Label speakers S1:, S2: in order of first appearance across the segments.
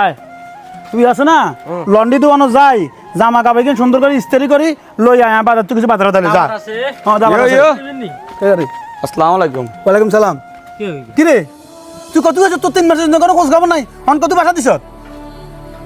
S1: আয়। তুই আছে না? লন্ডি দোকানো যাই জামা কাপড় কিনে সুন্দর করে ইস্তারি করি লই আয় বাজার তুই কিছু বাজার তাহলে যা। হ্যাঁ দাবার আছে। এই আরে,
S2: আসসালামু আলাইকুম।
S1: ওয়ালাইকুম সালাম। কি রে? তুই কত গেছে তোর তিন মাসের জন্য কোনো খোঁজ খবর নাই? অন কত বাসা দিছ?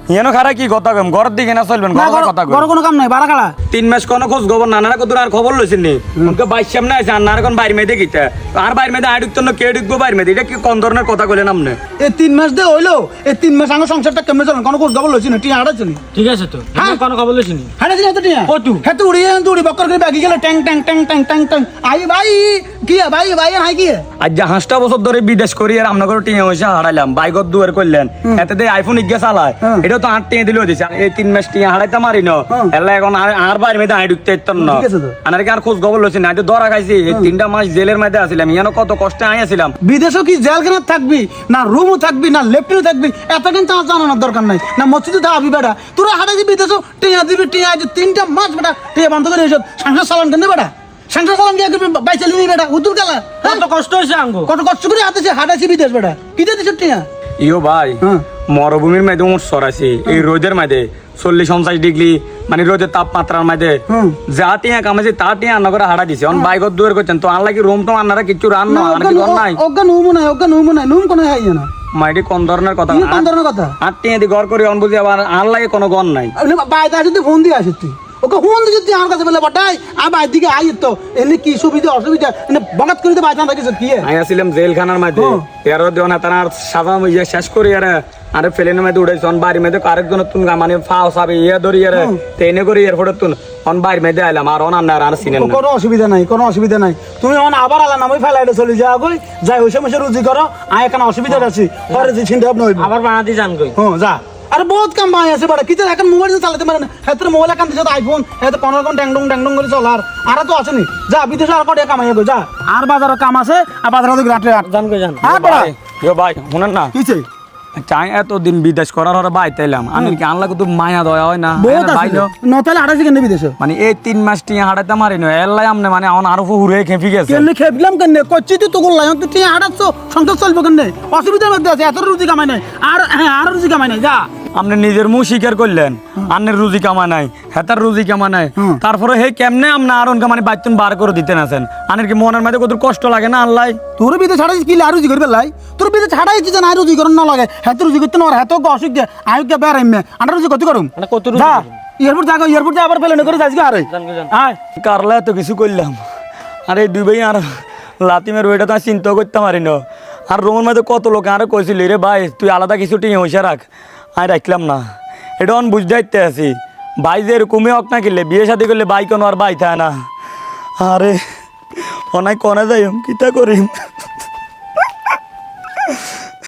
S2: হিয়ানো খারা কি কথা কম ঘরের দিকে না চলবেন
S1: না
S2: ঘরের কথা কম
S1: বড় কোনো কাম নাই বাড়া কাড়া
S2: তিন মাস কোনো খোঁজ খবর না না কত আর খবর লইছেন নি? উনকে বাইশ সামনে আছে আর না এখন বাইরে গিতে আর বাইরে মেয়েদে আড়ুক তো কে ঢুকবো বাইরে মেয়েদে এটা কি কোন ধরনের কথা কইলেন আপনি?
S1: এই তিন মাস দিয়ে হইল এই তিন মাস আগে সংসারটা কেমন চলেন কোনো খোঁজ খবর লইছি না? টিয়া না?
S3: ঠিক আছে তো।
S1: হ্যাঁ?
S3: কোনো খবর লইছিনি
S1: না? তো টিয়া?
S3: ও তু।
S1: হ্যাঁ তুই উড়িয়ে তুই উড়ি বক্কর করে বাকি গেলে ট্যাং ট্যাং ট্যাং ট্যাং ট্যাং ট্যাং। আই ভাই কি ভাই ভাই হাই কি
S2: আজ যে হাঁসটা বছর ধরে বিদেশ করি আর আপনার টিয়া পয়সা হারাইলাম বাইকত দুয়ার করলেন। এতে দিয়ে আইফোন ইজ্ঞা চালায়। এটা তো আট টিয়া দিলেও দিছে। এই তিন মাস টিয়া হারাইতে মারি ন। এলা এখন আর আর বাইরে মেয়েদে আই ঢুকতে ইত্তর ন। আনার কি আর খোঁজ খবর লইছেন না। ধরা খাইছি এই তিনটা মাস জেলের মধ্যে আসিলাম ইয়ানো কত কষ্টে আইয়াছিলাম
S1: বিদেশেও কি জেলখানা থাকবি না রুমও থাকবি না লেফটিও থাকবি? এত কিন্তু আমার জানানোর দরকার নাই। না মসজিদে থাকবি বেটা। তোরা হাঁটাছি বিদেশেও টিয়া দিবি টিয়া আছে তিনটা মাস বেটা টিয়া বন্ধ করে এসব সংসার চালান কেন বেটা? সংসার চালান দিয়ে করবি বাইচালি বেটা উতুর গেলা
S3: কত কষ্ট হয়েছে আঙ্গো।
S1: কত কষ্ট করে হাতেছে হাঁটাছি বিদেশ বেটা কি দিছ টিয়া
S2: ইয়ো ভাই
S1: হ্যাঁ।
S2: মরুভূমির মধ্যে উঠ সরাইছি এই রোদের মধ্যে চল্লিশ পঞ্চাশ ডিগ্রি মানে রোদের তাপমাত্রার মধ্যে
S1: হুম।
S2: যা টিয়া কামাইছে তা টিয়া রান্না করে হারা দিছে। অন বাইকত দুয়ার করছেন তো আনলা কি রুম তো আন্নারা কিচ্ছু রান্না আর কি ঘর নাই।
S1: অজ্ঞান নুমু নাই অজ্ঞান নুমু নাই নুম কোনো হাই না।
S2: মাইটি কোন ধরনের কথা?
S1: কি কোন ধরনের কথা?
S2: আর টিয়া দি ঘর করি অন বুঝি আবার আর লাগে কোনো ঘর নাই।
S1: আসে তুই ফোন দিয়ে আসিস তুই। ওকে ফোন দিয়ে তুই আমার কাছে বলে বটাই আর বাইর দিকে আই তো। এনে কি সুবিধা অসুবিধা? এনে বগাত করে তো বাইরে রাখিস কি এ?
S2: আমি আসছিলাম জেলখানার মধ্যে
S1: হুম।
S2: এরও দেও না তারা সাদা ইয়ে শেষ করি আরে আরে ফেলেনের মধ্যে উঠেছে অন বাড়ির মধ্যে আরেকজন তুন মানে ফাও সাবে ইয়ে ধরি আরে তেনে করি এর ফটো তুন। অন বাড়ির মধ্যে আইলাম আর অন আন্নার আর চিনেন
S1: ও,
S2: না।
S1: কোনো অসুবিধা নাই কোনো অসুবিধা নাই। তুমি এখন আবার আলা নামই ফেলাইলে চলে যাও কই। যাই হইছে মশে রুজি করো। আয় এখানে অসুবিধা আছে। পরে যে চিন্তা ভাবনা হইব।
S3: আবার বানাতে যান কই।
S1: হ্যাঁ যা। আরে বহুত কাম ভাই আছে বড়। কিতে এখন মোবাইল চালাতে পারে না। হেতর মোবাইল একান দিছে আইফোন হেতে কোন রকম ড্যাংডং ড্যাং ডং করে চলার আর তো আছে নি? যা বিদেশে আর কটে কামাই গো যা। আর বাজারে কাম আছে আর বাজারে রাতে
S3: জান। কই যান
S1: আর বড়।
S2: ভাই, ভাই শুনেন না।
S1: কিছে
S2: চাই এতদিন বিদেশ করার হরে বাইতে এলাম আমি কি আনলা মায়া দয়া হয় না?
S1: বহুত কেন বিদেশে?
S2: মানে এই তিন মাস টিয়া হাঁটাইতে মারি নয় এলাই আমনে মানে আমার আরও হুরে খেপি গেছে।
S1: কেন খেপলাম কেন? কচ্ছি তুই তো করলাই তুই টিয়া হাঁটাচ্ছ। সংসার চলবে কেন? অসুবিধার মধ্যে আছে এত রুজি কামাই নাই। আর হ্যাঁ আর রুজি কামাই নাই যা।
S2: আপনি নিজের মুখ স্বীকার করলেন। আন্নের রুজি কামাই নাই। হেতার রুজি কামা নাই
S1: হুম।
S2: তারপরে হে কেমনে আপনি আর অনকে মানে বাইতুন বার করে দিতেন আছেন আনের কি মনের মধ্যে কত কষ্ট লাগে না আল্লাহ?
S1: তোর বিদে ছাড়াই কি আর রুজি করবে লাই? তোর বিদে ছাড়াই যে না রুজি করন না লাগে? হেত রুজি করতে না হেত অসুখ গে আয়ুক গে বের এমে আন্ডা রুজি কত করুম?
S3: মানে কত রুজি
S1: যা এয়ারপোর্ট যাগো এয়ারপোর্ট আবার ফেলে করে যাইস আরে। আয়।
S2: কারলা এত কিছু করলাম। আর এই দুই ভাই আর লাতিমের ওইটা তো আমি চিন্তা করতে পারি না। আর রোমের মধ্যে কত লোক আরও কইছিল রে ভাই তুই আলাদা কিছু টিয়ে হইসা রাখ। আমি রাখলাম না। এটা অন বুঝতে ইত্যে আছি। ভাই যে এরকমই হক না কিনলে বিয়ে শাদি করলে বাইক আর বাই থা না। আরে অনেক কনে যাই কিতা করিম?